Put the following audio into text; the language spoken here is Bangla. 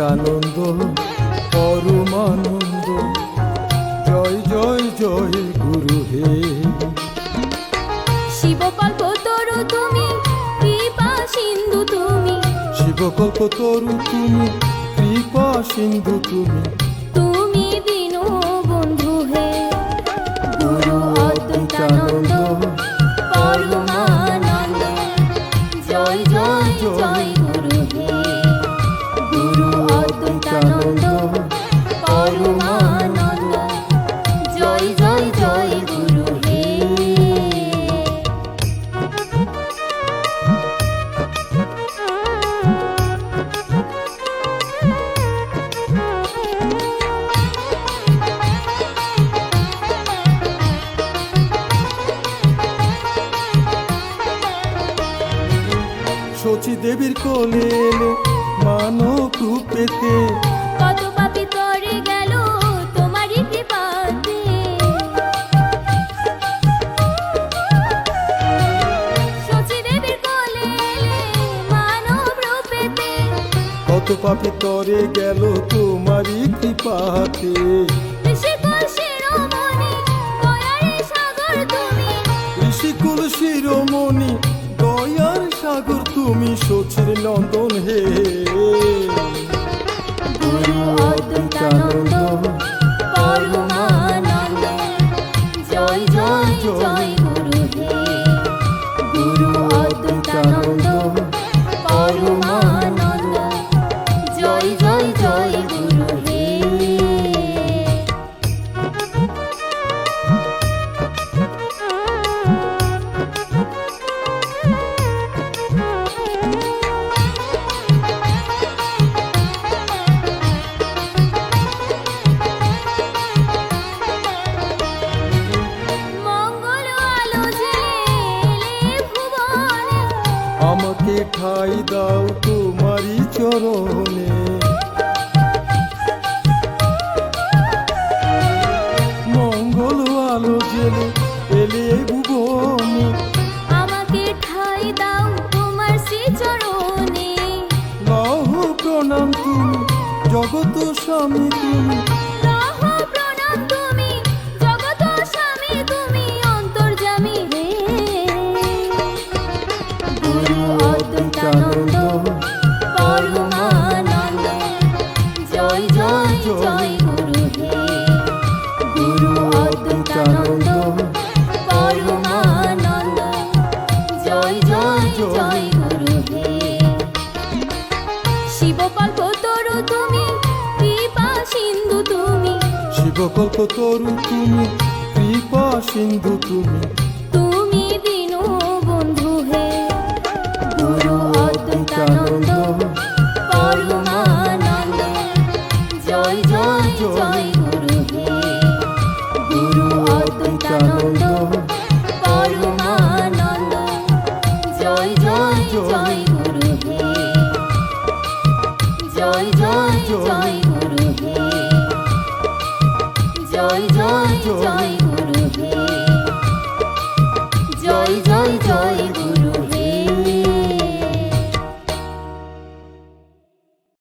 অদ্বৈতানন্দ পরমানন্দ। জয় জয় জয় গুরু হে। শিবকল্প তরু তুমি কৃপা সিন্ধু তুমি। শিবকল্প তরু তুমি কৃপা সিন্ধু তুমি। তুমি দিনু বন্ধু হে। গুরু অদ্বৈতানন্দ পরমানন্দ। জয় জয় জয় গুরু হে। গুরু অদ্বৈতানন্দ পরমানন্দ। জয় জয় জয় গুরু হে। দেবীর কোলে মানব রূপেতে কত পাপি তরে গেল তোমারই কৃপাতে। শচী দেবীর কোলে এলে মানব রূপেতে। কত পাপি তরে গেল তোমারই কৃপাতে। তুমি সচির নন্দন হে। আমাকে ঠাই দাও তোমারই চরণে। মঙ্গল আলো জেলে এলে ভুবনে। আমাকে ঠাই দাও তোমার শ্রী চরণে। লহ প্রণাম তুমি জগত স্বামী তুমি। শিবকল্প তরু তুমি, কৃপা সিন্ধু তুমি। তুমি দিনু বন্ধু হে। গুরু অদ্বৈতানন্দ, পরমানন্দ। জয় জয় জয় গুরু হে। গুরু অদ্বৈতানন্দ, পরমানন্দ। জয় জয় জয় গুরু হে। জয় জয় জয় জয় জয় জয় গুরু হে